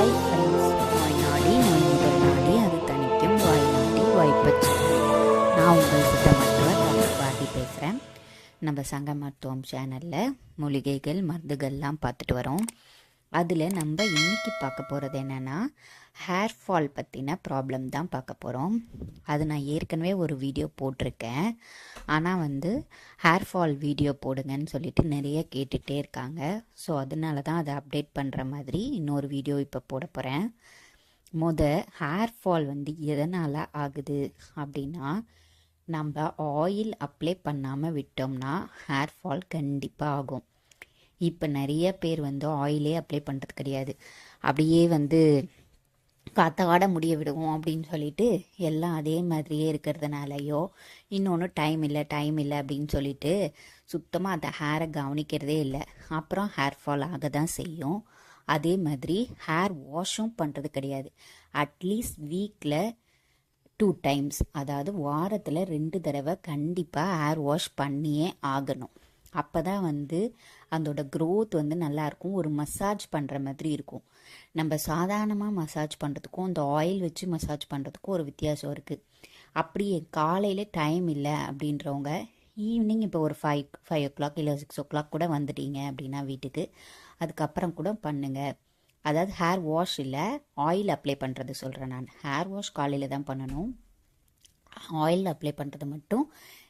Hi friends நோய் நாடி நோய் முதல் நாடி அது தணிக்கும் வாய் நாடி நான் உங்கள் சித்த மருத்துவர் டாக்டர் பாரதி பேசுகிறேன் நம்ம சங்க மருத்துவம் சேனலில் மூலிகைகள் மருந்துகள்லாம் பார்த்துட்டு வரோம். அதில் நம்ம இன்றைக்கி பார்க்க போகிறது என்னென்னா ஹேர் ஃபால் பற்றின ப்ராப்ளம் தான் பார்க்க போகிறோம் அது நான் ஏற்கனவே ஒரு வீடியோ போட்டிருக்கேன். ஆனால் வந்து ஹேர் ஃபால் வீடியோ போடுங்கன்னு சொல்லிட்டு நிறைய கேட்டுகிட்டே இருக்காங்க. ஸோ அதனால தான் அதை அப்டேட் பண்ணுற மாதிரி இன்னொரு வீடியோ இப்போ போட போகிறேன் முத ஹேர் ஃபால் வந்து எதனால் ஆகுது அப்படின்னா நம்ம ஆயில் அப்ளை பண்ணாமல் விட்டோம்னா ஹேர் ஃபால் கண்டிப்பாக ஆகும். இப்போ நிறைய பேர் வந்து ஆயிலே அப்ளை பண்ணுறது கிடையாது. அப்படியே வந்து காத்தாட முடிய விடுவோம் அப்படின்னு சொல்லிட்டு எல்லாம் அதே மாதிரியே இருக்கிறதுனாலயோ இன்னொன்று டைம் இல்லை டைம் இல்லை அப்படின்னு சொல்லிட்டு சுத்தமாக அந்த ஹேரை கவனிக்கிறதே இல்லை. அப்புறம் ஹேர் ஃபால் ஆக தான் செய்யும். அதே மாதிரி ஹேர் வாஷும் பண்ணுறது கிடையாது. அட்லீஸ்ட் வீக்கில் டூ டைம்ஸ் அதாவது வாரத்தில் ரெண்டு தடவை கண்டிப்பாக ஹேர் வாஷ் பண்ணியே ஆகணும். அப்போ தான் வந்து அதோட க்ரோத் வந்து நல்லாயிருக்கும் ஒரு மசாஜ் பண்ணுற மாதிரி இருக்கும். நம்ம சாதாரணமாக மசாஜ் பண்ணுறதுக்கும் இந்த ஆயில் வச்சு மசாஜ் பண்ணுறதுக்கும் ஒரு வித்தியாசம் இருக்குது அப்படியே காலையில் டைம் இல்லை அப்படின்றவங்க ஈவினிங் இப்போ ஒரு ஃபைவ் ஃபைவ் ஓ கிளாக் இல்லை சிக்ஸ் ஓ கிளாக் கூட வந்துட்டீங்க அப்படின்னா வீட்டுக்கு அதுக்கப்புறம் கூட பண்ணுங்கள் அதாவது ஹேர் வாஷ் இல்லை ஆயில் அப்ளை பண்ணுறது சொல்கிறேன் நான். ஹேர் வாஷ் காலையில் தான் பண்ணணும். ஆயில் அப்ளை பண்ணுறது மட்டும்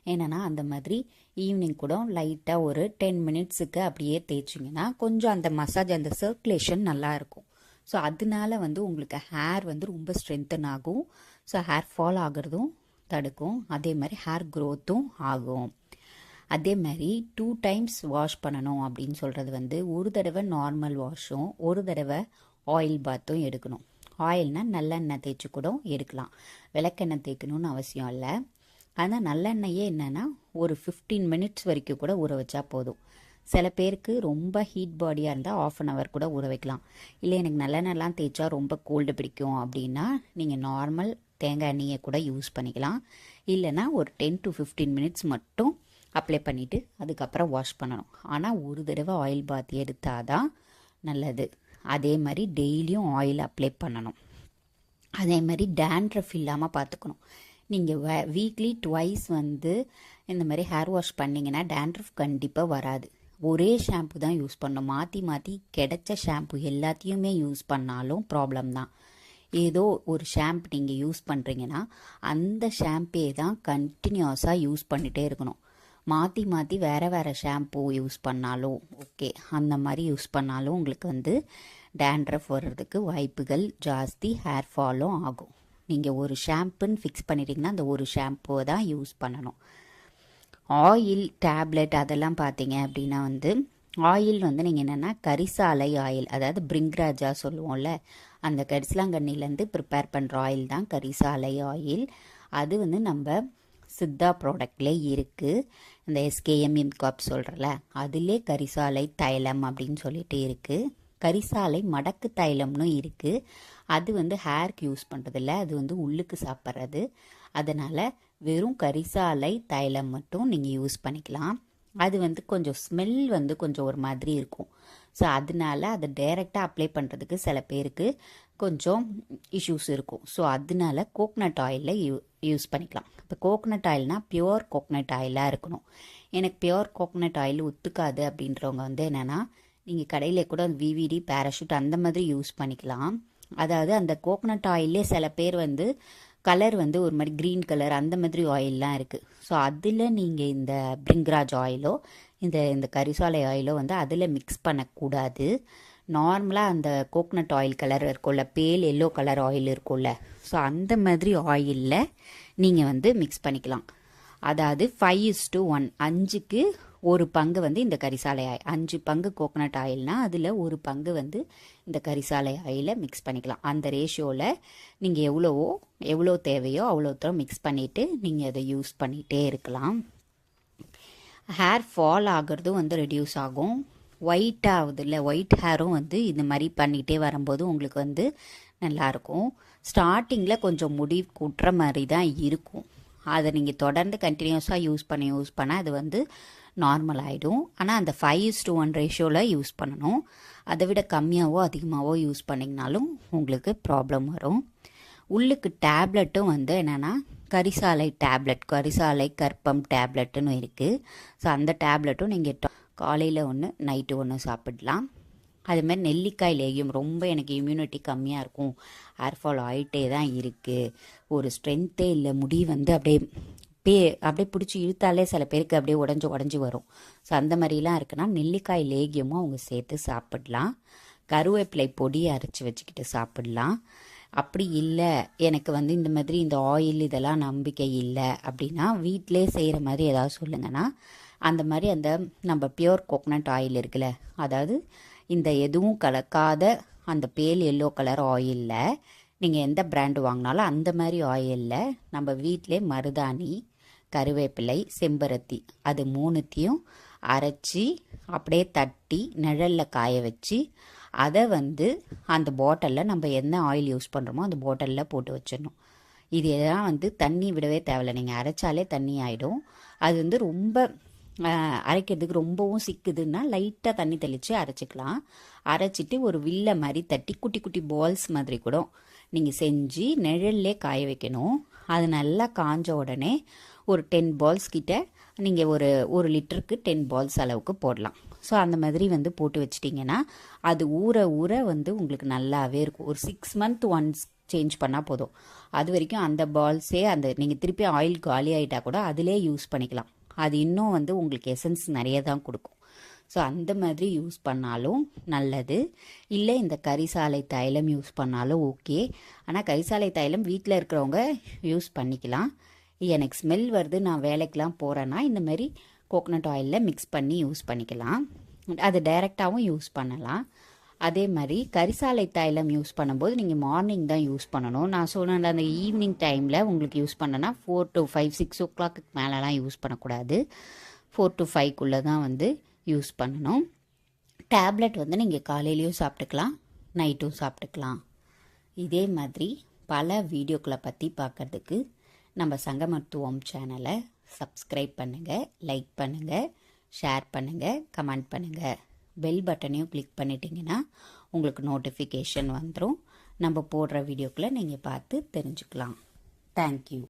என்னென்னா அந்த மாதிரி ஈவினிங் கூட லைட்டாக ஒரு டென் மினிட்ஸுக்கு அப்படியே தேய்ச்சிங்கன்னா கொஞ்சம் அந்த மசாஜ் அந்த சர்க்குலேஷன் நல்லா இருக்கும் ஸோ அதனால வந்து உங்களுக்கு ஹேர் வந்து ரொம்ப ஸ்ட்ரென்தன் ஆகும். ஸோ ஹேர் ஃபால் ஆகிறதும் தடுக்கும். அதே மாதிரி ஹேர் க்ரோத்தும் ஆகும். அதே மாதிரி டூ டைம்ஸ் வாஷ் பண்ணணும் அப்படின்னு சொல்கிறது வந்து ஒரு தடவை நார்மல் வாஷும் ஒரு தடவை ஆயில் பாத்தும் எடுக்கணும். ஆயில்னால் நல்லெண்ணெய் தேய்ச்சி கூட எடுக்கலாம். விளக்கெண்ணெய் தேய்க்கணும்னு அவசியம் இல்லை. ஆனால் நல்லெண்ணெயே என்னென்னா ஒரு ஃபிஃப்டீன் மினிட்ஸ் வரைக்கும் கூட ஊற வச்சா போதும். சில பேருக்கு ரொம்ப ஹீட் பாடியாக இருந்தால் ஆஃப் அன் ஹவர் கூட ஊற வைக்கலாம். இல்லை எனக்கு நல்லெண்ணெய்லாம் தேய்ச்சா ரொம்ப கோல்டு பிடிக்கும் அப்படின்னா நீங்கள் நார்மல் தேங்காய் எண்ணெயை கூட யூஸ் பண்ணிக்கலாம். இல்லைனா ஒரு டென் டு ஃபிஃப்டீன் மினிட்ஸ் மட்டும் அப்ளை பண்ணிவிட்டு அதுக்கப்புறம் வாஷ் பண்ணணும். ஆனால் ஒரு தடவை ஆயில் பாத் எடுத்தால் தான் நல்லது. அதே மாதிரி டெய்லியும் ஆயில் அப்ளை பண்ணணும். அதே மாதிரி டேண்ட்ரஃப் இல்லாமல் பார்த்துக்கணும் நீங்கள் வ வீக்லி ட்வைஸ் வந்து இந்த மாதிரி ஹேர் வாஷ் பண்ணிங்கன்னா டேண்ட்ரஃப் கண்டிப்பாக வராது. ஒரே ஷாம்பு தான் யூஸ் பண்ணணும். மாற்றி மாற்றி கிடைச்ச ஷாம்பு எல்லாத்தையுமே யூஸ் பண்ணாலும் ப்ராப்ளம் தான். ஏதோ ஒரு ஷாம்பு நீங்கள் யூஸ் பண்ணுறீங்கன்னா அந்த ஷாம்பே தான் கண்டினியூஸாக யூஸ் பண்ணிகிட்டே இருக்கணும். மாற்றி மாற்றி வேறு வேறு ஷாம்பு யூஸ் பண்ணாலும் ஓகே அந்த மாதிரி யூஸ் பண்ணாலும் உங்களுக்கு வந்து டேண்ட்ரஃப் வர்றதுக்கு வாய்ப்புகள் ஜாஸ்தி ஹேர் ஃபாலும் ஆகும். நீங்கள் ஒரு ஷாம்புன்னு ஃபிக்ஸ் பண்ணிட்டீங்கன்னா அந்த ஒரு ஷாம்புவை தான் யூஸ் பண்ணணும். ஆயில் டேப்லெட் அதெல்லாம் பார்த்தீங்க அப்படின்னா வந்து ஆயில் வந்து நீங்கள் என்னென்னா கரிசாலை ஆயில் அதாவது பிரிங்க்ராஜா சொல்லுவோம்ல அந்த கரிசலாங்கண்ணிலேருந்து ப்ரிப்பேர் பண்ணுற ஆயில் தான் கரிசாலை ஆயில் அது வந்து நம்ம சித்தா ப்ராடக்ட்லே இருக்குது இந்த எஸ்கேஎம் இம்காப் சொல்கிறல அதிலே கரிசாலை தைலம் அப்படின்னு சொல்லிட்டு இருக்குது கரிசாலை மடக்கு தைலம்னு இருக்குது அது வந்து ஹேர்க்கு யூஸ் பண்ணுறதில்ல அது வந்து உள்ளுக்கு சாப்பிட்றது. அதனால் வெறும் கரிசாலை தைலம் மட்டும் நீங்கள் யூஸ் பண்ணிக்கலாம். அது வந்து கொஞ்சம் ஸ்மெல் வந்து கொஞ்சம் ஒரு மாதிரி இருக்கும். ஸோ அதனால அதை டைரெக்டாக அப்ளை பண்ணுறதுக்கு சில பேருக்கு கொஞ்சம் இஷ்யூஸ் இருக்கும். ஸோ அதனால கோக்னட் ஆயிலில் யூ யூஸ் பண்ணிக்கலாம். இப்போ கோக்னட் ஆயில்னால் பியோர் கோக்னட் ஆயிலாக இருக்கணும். எனக்கு பியோர் கோக்னட் ஆயில் ஒத்துக்காது அப்படின்றவங்க வந்து என்னென்னா நீங்கள் கடையில் கூட விவிடி பேராஷூட் அந்த மாதிரி யூஸ் பண்ணிக்கலாம். அதாவது அந்த கோக்கனட் ஆயிலே சில பேர் வந்து கலர் வந்து ஒரு மாதிரி க்ரீன் கலர் அந்த மாதிரி ஆயிலெலாம் இருக்குது ஸோ அதில் நீங்கள் இந்த பிரிங்ராஜ் ஆயிலோ இந்த இந்த கரிசாலை ஆயிலோ வந்து அதில் மிக்ஸ் பண்ணக்கூடாது. நார்மலாக அந்த கோக்னட் ஆயில் கலர் இருக்கும்ல பேல் எல்லோ கலர் ஆயில் இருக்கும்ல ஸோ அந்த மாதிரி ஆயிலில் நீங்கள் வந்து மிக்ஸ் பண்ணிக்கலாம். அதாவது ஃபைவ் இஸ் டு ஒன் அஞ்சுக்கு ஒரு பங்கு வந்து இந்த கரிசாலை ஆயில் அஞ்சு பங்கு கோகனட் ஆயில்னா அதில் ஒரு பங்கு வந்து இந்த கரிசாலை ஆயிலை மிக்ஸ் பண்ணிக்கலாம். அந்த ரேஷியோவில் நீங்கள் எவ்வளவோ எவ்வளோ தேவையோ அவ்வளோ தூரம் மிக்ஸ் பண்ணிவிட்டு நீங்கள் அதை யூஸ் பண்ணிகிட்டே இருக்கலாம். ஹேர் ஃபால் ஆகிறதும் வந்து ரெடியூஸ் ஆகும். ஒயிட் ஆகுது இல்லை ஒயிட் ஹேரும் வந்து இந்த மாதிரி பண்ணிகிட்டே வரும்போது உங்களுக்கு வந்து நல்லாயிருக்கும் ஸ்டார்டிங்கில் கொஞ்சம் முடி கூட்டுற மாதிரி தான் இருக்கும். அதை நீங்கள் தொடர்ந்து கண்டினியூஸாக யூஸ் பண்ண யூஸ் பண்ணால் அது வந்து நார்மல் ஆகிடும் ஆனால் அந்த ஃபைவ் இஸ் டூ ஒன் ரேஷியோவில் யூஸ் பண்ணணும். அதை விட கம்மியாகவோ அதிகமாகவோ யூஸ் பண்ணிங்கனாலும் உங்களுக்கு ப்ராப்ளம் வரும். உள்ளுக்கு டேப்லெட்டும் வந்து என்னென்னா கரிசாலை டேப்லெட் கரிசாலை கற்பம் டேப்லெட்டுன்னு இருக்குது ஸோ அந்த டேப்லெட்டும் நீங்கள் காலையில் ஒன்று நைட்டு ஒன்று சாப்பிடலாம். அதுமாதிரி நெல்லிக்காய் லேகியம் ரொம்ப எனக்கு இம்யூனிட்டி கம்மியாக இருக்கும். ஹேர்ஃபால் ஆகிட்டே தான் இருக்குது ஒரு ஸ்ட்ரென்த்தே இல்லை முடி வந்து அப்படியே பே அப்படியே பிடிச்சி இழுத்தாலே சில பேருக்கு அப்படியே உடஞ்சி உடஞ்சி வரும். ஸோ அந்த மாதிரிலாம் இருக்குன்னா நெல்லிக்காய் லேகியமும் அவங்க சேர்த்து சாப்பிடலாம். கருவேப்பிலை பொடியை அரைச்சி வச்சுக்கிட்டு சாப்பிடலாம். அப்படி இல்லை எனக்கு வந்து இந்த மாதிரி இந்த ஆயில் இதெல்லாம் நம்பிக்கை இல்லை அப்படின்னா வீட்டிலே செய்கிற மாதிரி ஏதாவது சொல்லுங்கன்னா அந்த மாதிரி அந்த நம்ம பியோர் கோகனட் ஆயில் இருக்குல்ல அதாவது இந்த எதுவும் கலக்காத அந்த பேல் எல்லோ கலர் ஆயிலில் நீங்கள் எந்த பிராண்டு வாங்கினாலும் அந்த மாதிரி ஆயிலில் நம்ம வீட்டிலே மருதாணி கருவேப்பிலை செம்பருத்தி அது மூணுத்தையும் அரைச்சி அப்படியே தட்டி நிழலில் காய வச்சு அதை வந்து அந்த பாட்டிலில் நம்ம என்ன ஆயில் யூஸ் பண்ணுறோமோ அந்த பாட்டிலில் போட்டு வச்சிடணும். இது எல்லாம் வந்து தண்ணி விடவே தேவையில்லை. நீங்கள் அரைச்சாலே தண்ணி ஆகிடும் அது வந்து ரொம்ப அரைக்கிறதுக்கு ரொம்பவும் சிக்குதுன்னா லைட்டாக தண்ணி தெளித்து அரைச்சிக்கலாம். அரைச்சிட்டு ஒரு வில்லை மாதிரி தட்டி குட்டி குட்டி பால்ஸ் மாதிரி கூட நீங்கள் செஞ்சு நிழல்லே காய வைக்கணும். அது நல்லா காஞ்ச உடனே ஒரு டென் பால்ஸ் கிட்ட நீங்கள் ஒரு ஒரு லிட்டருக்கு டென் பால்ஸ் அளவுக்கு போடலாம். ஸோ அந்த மாதிரி வந்து போட்டு வச்சிட்டிங்கன்னா அது ஊற ஊற வந்து உங்களுக்கு நல்லாவே இருக்கும். ஒரு சிக்ஸ் மந்த் ஒன்ஸ் சேஞ்ச் பண்ணால் போதும். அது வரைக்கும் அந்த பால்ஸே அந்த நீங்கள் திருப்பி ஆயில் காலி ஆகிட்டா கூட அதிலே யூஸ் பண்ணிக்கலாம். அது இன்னும் வந்து உங்களுக்கு எசன்ஸ் நிறைய தான் கொடுக்கும். ஸோ அந்த மாதிரி யூஸ் பண்ணாலும் நல்லது. இல்லை இந்த கரிசாலை தைலம் யூஸ் பண்ணாலும் ஓகே ஆனால் கரிசாலை தைலம் வீட்டில் இருக்கிறவங்க யூஸ் பண்ணிக்கலாம். எனக்கு ஸ்மெல் வருது நான் வேலைக்கெலாம் போகிறேன்னா இந்த மாதிரி கோகனட் ஆயிலில் மிக்ஸ் பண்ணி யூஸ் பண்ணிக்கலாம். அது டைரெக்டாகவும் யூஸ் பண்ணலாம். அதே மாதிரி கரிசாலை தைலம் யூஸ் பண்ணும்போது நீங்கள் மார்னிங் தான் யூஸ் பண்ணணும். நான் சொன்ன அந்த ஈவினிங் டைமில் உங்களுக்கு யூஸ் பண்ணனா four to five six o'clock மேலெலாம் use பண்ணக்கூடாது. ஃபோர் டு ஃபைவ்க்குள்ளே தான் வந்து யூஸ் பண்ணணும். டேப்லெட் வந்து நீங்கள் காலையிலையும் சாப்பிட்டுக்கலாம் நைட்டும் சாப்பிட்டுக்கலாம். இதே மாதிரி பல வீடியோக்களை பற்றி பார்க்குறதுக்கு நம்ம சங்க மருத்துவம் சேனலை சப்ஸ்கிரைப் பண்ணுங்கள் லைக் பண்ணுங்கள் ஷேர் பண்ணுங்கள் கமெண்ட் பண்ணுங்கள் பெல் பட்டனையும் கிளிக் பண்ணிட்டீங்கன்னா உங்களுக்கு நோட்டிஃபிகேஷன் வந்துடும் நம்ம போடுற வீடியோக்களை நீங்கள் பார்த்து தெரிஞ்சுக்கலாம். தேங்க்யூ